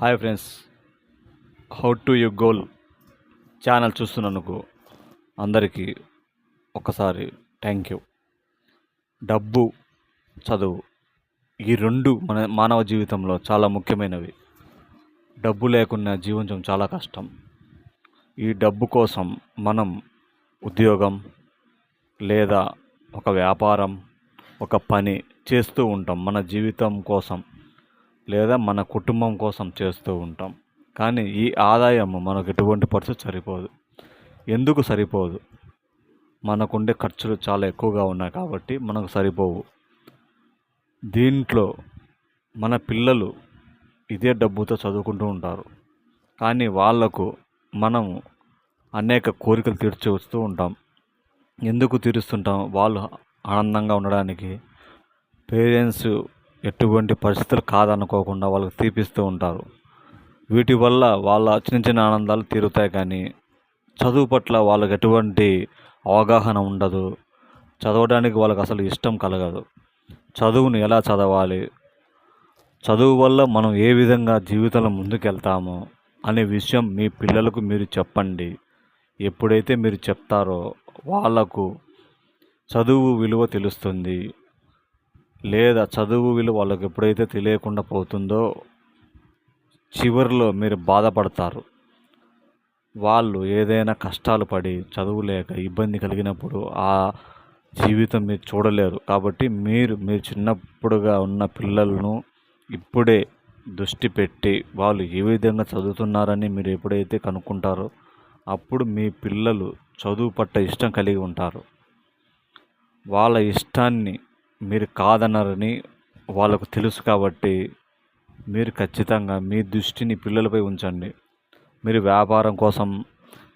Hi friends. How to you goal channel చూస్తున్నందుకు అందరికీ ఒకసారి thank you డబ్బు చదువు ఈ రెండు మన మానవ జీవితంలో చాలా ముఖ్యమైనవి. డబ్బు లేకుండా జీవించడం చాలా కష్టం. ఈ డబ్బు కోసం మనం ఉద్యోగం లేదా ఒక వ్యాపారం ఒక పని చేస్తూ ఉంటాం మన జీవితం కోసం. లేదా మన కుటుంబం కోసం చేస్తూ ఉంటాం. కానీ ఈ ఆదాయం మనకు ఎటువంటి పరిస్థితి సరిపోదు. ఎందుకు సరిపోదు? మనకుండే ఖర్చులు చాలా ఎక్కువగా ఉన్నాయి కాబట్టి మనకు సరిపోవు. దీంట్లో మన పిల్లలు ఇదే డబ్బుతో చదువుకుంటూ ఉంటారు. కానీ వాళ్ళకు మనము అనేక కోరికలు తీర్చి వస్తూ ఉంటాం. ఎందుకు తీరుస్తుంటాం? వాళ్ళు ఆనందంగా ఉండడానికి పేరెంట్స్ ఎటువంటి పరిస్థితులు కాదనుకోకుండా వాళ్ళకి తీపిస్తూ ఉంటారు. వీటి వల్ల వాళ్ళ చిన్న చిన్న ఆనందాలు తీరుతాయి కానీ చదువు పట్ల వాళ్ళకి ఎటువంటి అవగాహన ఉండదు. చదవడానికి వాళ్ళకి అసలు ఇష్టం కలగదు. చదువును ఎలా చదవాలి? చదువు వల్ల మనం ఏ విధంగా జీవితంలో ముందుకెళ్తామో అనే విషయం మీ పిల్లలకు మీరు చెప్పండి. ఎప్పుడైతే మీరు చెప్తారో వాళ్ళకు చదువు విలువ తెలుస్తుంది. లేదా చదువు విలువ వాళ్ళకి ఎప్పుడైతే తెలియకుండా పోతుందో చివరిలో మీరు బాధపడతారు. వాళ్ళు ఏదైనా కష్టాలు పడి చదువు లేక ఇబ్బంది కలిగినప్పుడు ఆ జీవితం మీరు చూడలేరు. కాబట్టి మీరు మీరు చిన్నప్పుడుగా ఉన్న పిల్లలను ఇప్పుడే దృష్టి పెట్టి వాళ్ళు ఏ విధంగా చదువుతున్నారని మీరు ఎప్పుడైతే కనుక్కుంటారో అప్పుడు మీ పిల్లలు చదువు పట్ల ఇష్టం కలిగి ఉంటారు. వాళ్ళ ఇష్టాన్ని మీరు కాదన్నారని వాళ్ళకు తెలుసు కాబట్టి మీరు ఖచ్చితంగా మీ దృష్టిని పిల్లలపై ఉంచండి. మీరు వ్యాపారం కోసం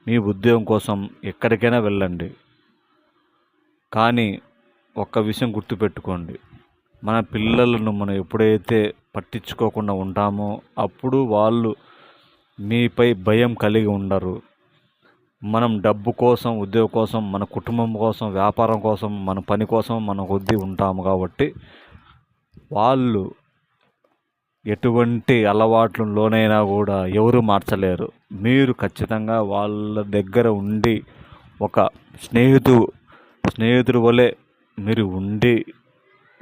మీ ఉద్యోగం కోసం ఎక్కడికైనా వెళ్ళండి. కానీ ఒక్క విషయం గుర్తుపెట్టుకోండి. మన పిల్లలను మనం ఎప్పుడైతే పట్టించుకోకుండా ఉంటామో అప్పుడు వాళ్ళు మీపై భయం కలిగి ఉండరు. మనం డబ్బు కోసం ఉద్యోగం కోసం మన కుటుంబం కోసం వ్యాపారం కోసం మన పని కోసం మన కొద్దీ ఉంటాము కాబట్టి వాళ్ళు ఎటువంటి అలవాట్లు లోనైనా కూడా ఎవరు మార్చలేరు. మీరు ఖచ్చితంగా వాళ్ళ దగ్గర ఉండి ఒక స్నేహితు స్నేహితుడి వలె మీరు ఉండి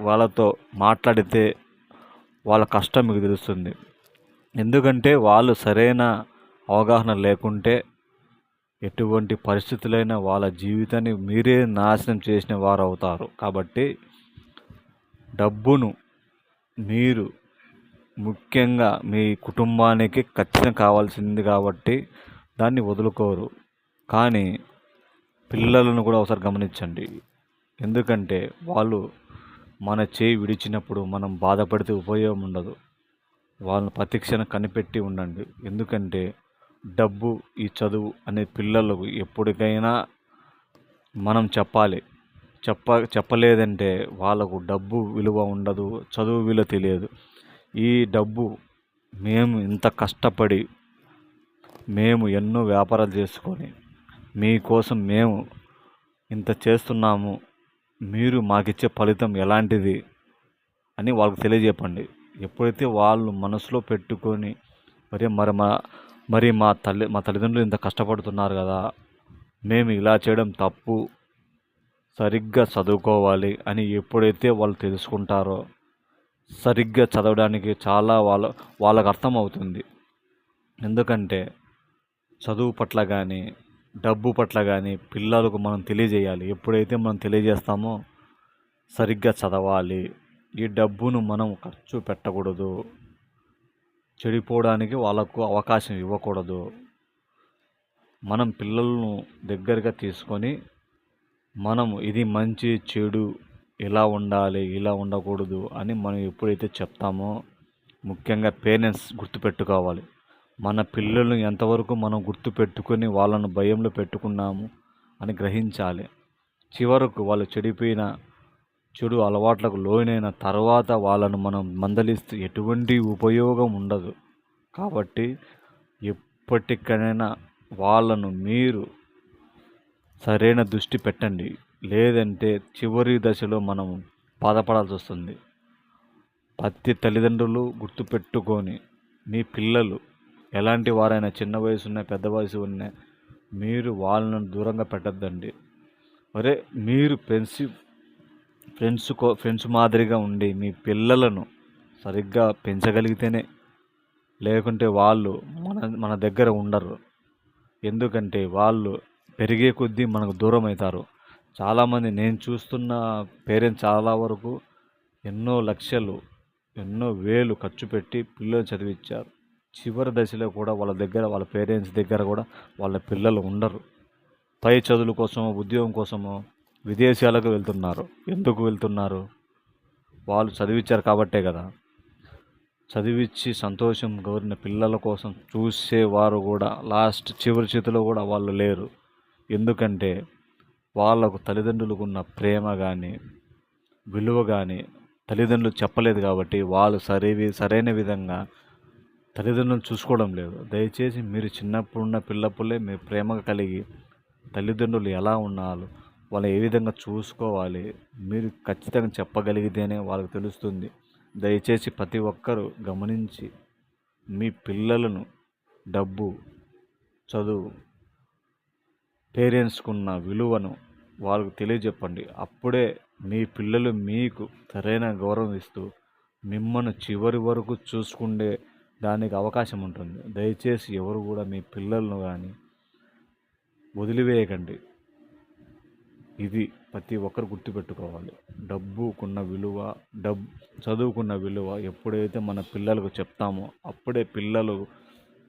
వాళ్ళతో మాట్లాడితే వాళ్ళ కష్టం మీకు తెలుస్తుంది. ఎందుకంటే వాళ్ళు సరైన అవగాహన లేకుంటే ఎటువంటి పరిస్థితులైనా వాళ్ళ జీవితాన్ని మీరే నాశనం చేసిన వారు అవుతారు కాబట్టి డబ్బును మీరు ముఖ్యంగా మీ కుటుంబానికి ఖచ్చితంగా కావాల్సింది కాబట్టి దాన్ని వదులుకోరు. కానీ పిల్లలను కూడా ఒకసారి గమనించండి. ఎందుకంటే వాళ్ళు మన చేయి విడిచినప్పుడు మనం బాధపడితే ఉపయోగం ఉండదు. వాళ్ళని ప్రతిక్షణ కనిపెట్టి ఉండండి. ఎందుకంటే డబ్బు ఈ చదువు అనే పిల్లలకు ఎప్పటికైనా మనం చెప్పాలి. చెప్ప చెప్పలేదంటే వాళ్ళకు డబ్బు విలువ ఉండదు చదువు విలువ తెలియదు. ఈ డబ్బు మేము ఇంత కష్టపడి మేము ఎన్నో వ్యాపారాలు చేసుకొని మీకోసం మేము ఇంత చేస్తున్నాము మీరు మాకిచ్చే ఫలితం ఎలాంటిది అని వాళ్ళకు తెలియజెప్పండి ఎప్పుడైతే వాళ్ళు మనసులో పెట్టుకొని మరి మరి మా మరి మా తల్లి మా తల్లిదండ్రులు ఇంత కష్టపడుతున్నారు కదా మేము ఇలా చేయడం తప్పు సరిగ్గా చదువుకోవాలి అని ఎప్పుడైతే వాళ్ళు తెలుసుకుంటారో సరిగ్గా చదవడానికి చాలా వాళ్ళ వాళ్ళకు అర్థమవుతుంది. ఎందుకంటే చదువు పట్ల కానీ డబ్బు పట్ల కానీ పిల్లలకు మనం తెలియజేయాలి. ఎప్పుడైతే మనం తెలియజేస్తామో సరిగ్గా చదవాలి. ఈ డబ్బును మనం ఖర్చు పెట్టకూడదు. చెడిపోవడానికి వాళ్ళకు అవకాశం ఇవ్వకూడదు. మనం పిల్లలను దగ్గరగా తీసుకొని మనం ఇది మంచి చెడు ఇలా ఉండాలి ఇలా ఉండకూడదు అని మనం ఎప్పుడైతే చెప్తామో ముఖ్యంగా పేరెంట్స్ గుర్తుపెట్టుకోవాలి. మన పిల్లలను ఎంతవరకు మనం గుర్తుపెట్టుకొని వాళ్ళను భయంలో పెట్టుకున్నాము అని గ్రహించాలి. చివరకు వాళ్ళు చెడిపోయిన చెడు అలవాట్లకు లోనైన తర్వాత వాళ్ళను మనం మందలిస్తే ఎటువంటి ఉపయోగం ఉండదు. కాబట్టి ఎప్పటికైనా వాళ్ళను మీరు సరైన దృష్టి పెట్టండి. లేదంటే చివరి దశలో మనం బాధపడాల్సి వస్తుంది. ప్రతి తల్లిదండ్రులు గుర్తుపెట్టుకొని మీ పిల్లలు ఎలాంటి వారైనా చిన్న వయసు ఉన్న పెద్ద వయసు ఉన్న మీరు వాళ్ళను దూరంగా పెట్టద్దండి. అరే మీరు ఫ్రెండ్స్ ఫ్రెండ్స్ కో ఫ్రెండ్స్ మాదిరిగా ఉండి మీ పిల్లలను సరిగ్గా పెంచగలిగితేనే లేకుంటే వాళ్ళు మన మన దగ్గర ఉండరు. ఎందుకంటే వాళ్ళు పెరిగే కొద్దీ మనకు దూరం అవుతారు చాలామంది నేను చూస్తున్న పేరెంట్స్ చాలా వరకు ఎన్నో లక్షలు ఎన్నో వేలు ఖర్చు పెట్టి పిల్లలు చదివించారు. చివరి దశలో కూడా వాళ్ళ దగ్గర వాళ్ళ పేరెంట్స్ దగ్గర కూడా వాళ్ళ పిల్లలు ఉండరు. పై చదువుల కోసమో ఉద్యోగం కోసమో విదేశాలకు వెళ్తున్నారు. ఎందుకు వెళ్తున్నారు? వాళ్ళు చదివించారు కాబట్టే కదా. చదివించి సంతోషం కోరిన పిల్లల కోసం చూసేవారు కూడా లాస్ట్ చివరి చేతిలో కూడా వాళ్ళు లేరు. ఎందుకంటే వాళ్ళకు తల్లిదండ్రులకు ఉన్న ప్రేమ కానీ విలువ కానీ తల్లిదండ్రులు చెప్పలేదు కాబట్టి వాళ్ళు సరివి సరైన విధంగా తల్లిదండ్రులను చూసుకోవడం లేదు. దయచేసి మీరు చిన్నప్పుడున్న పిల్లప్పులే ప్రేమ కలిగి తల్లిదండ్రులు ఎలా ఉన్నారు? వాళ్ళు ఏ విధంగా చూసుకోవాలి మీరు ఖచ్చితంగా చెప్పగలిగితేనే వాళ్ళకి తెలుస్తుంది. దయచేసి ప్రతి ఒక్కరూ గమనించి మీ పిల్లలను డబ్బు చదువు పేరెంట్స్కున్న విలువను వాళ్ళకు తెలియజెప్పండి. అప్పుడే మీ పిల్లలు మీకు సరైన గౌరవం ఇస్తూ మిమ్మల్ని చివరి వరకు చూసుకుండే దానికి అవకాశం ఉంటుంది. దయచేసి ఎవరు కూడా మీ పిల్లలను కానీ వదిలివేయకండి. ఇది ప్రతి ఒక్కరు గుర్తుపెట్టుకోవాలి. డబ్బుకున్న విలువ డబ్ చదువుకున్న విలువ ఎప్పుడైతే మన పిల్లలకు చెప్తామో అప్పుడే పిల్లలు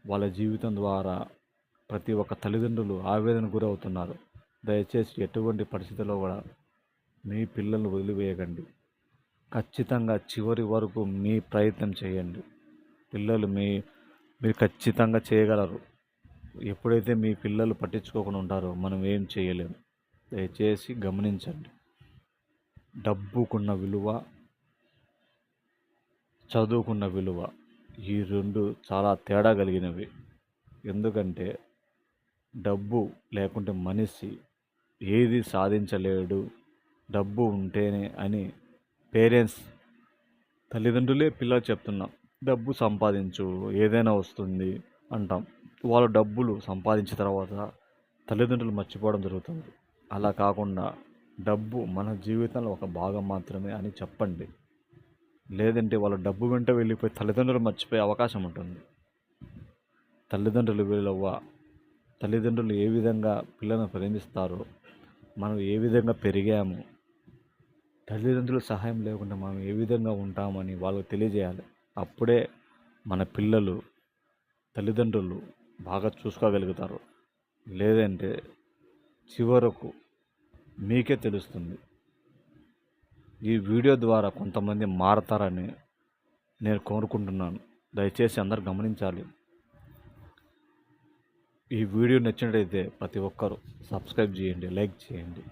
వాళ్ళ జీవితం ద్వారా ప్రతి ఒక్క తల్లిదండ్రులు ఆవేదన గురవుతున్నారు. దయచేసి ఎటువంటి పరిస్థితుల్లో కూడా మీ పిల్లల్ని వదిలివేయకండి. ఖచ్చితంగా చివరి వరకు మీ ప్రయత్నం చేయండి. పిల్లలు మీ మీరు ఖచ్చితంగా చేయగలరు. ఎప్పుడైతే మీ పిల్లలు పట్టించుకోకుండా ఉంటారో మనం ఏం చేయలేము. దయచేసి గమనించండి. డబ్బుకున్న విలువ చదువుకున్న విలువ ఈ రెండు చాలా తేడా కలిగినవి. ఎందుకంటే డబ్బు లేకుంటే మనిషి ఏది సాధించలేడు. డబ్బు ఉంటేనే అని పేరెంట్స్ తల్లిదండ్రులే పిల్లలు చెప్తున్నాం డబ్బు సంపాదించు ఏదైనా వస్తుంది అంటాం. వాళ్ళు డబ్బులు సంపాదించిన తర్వాత తల్లిదండ్రులు మర్చిపోవడం జరుగుతుంది. అలా కాకుండా డబ్బు మన జీవితంలో ఒక భాగం మాత్రమే అని చెప్పండి. లేదంటే వాళ్ళ డబ్బు వెంట వెళ్ళిపోయి తల్లిదండ్రులు మర్చిపోయే అవకాశం ఉంటుంది. తల్లిదండ్రులు విలువ తల్లిదండ్రులు ఏ విధంగా పిల్లలను ప్రేమిస్తారో మనం ఏ విధంగా పెరిగాము తల్లిదండ్రుల సహాయం లేకుండా మనం ఏ విధంగా ఉంటామని వాళ్ళకు తెలియజేయాలి. అప్పుడే మన పిల్లలు తల్లిదండ్రులు బాగా చూసుకోగలుగుతారు. లేదంటే చివరకు మీకే తెలుస్తుంది. ఈ వీడియో ద్వారా కొంతమంది మారతారని నేను కోరుకుంటున్నాను. దయచేసి అందరు గమనించాలి. ఈ వీడియో నచ్చినట్టయితే ప్రతి ఒక్కరూ సబ్స్క్రైబ్ చేయండి లైక్ చేయండి.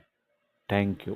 Thank you.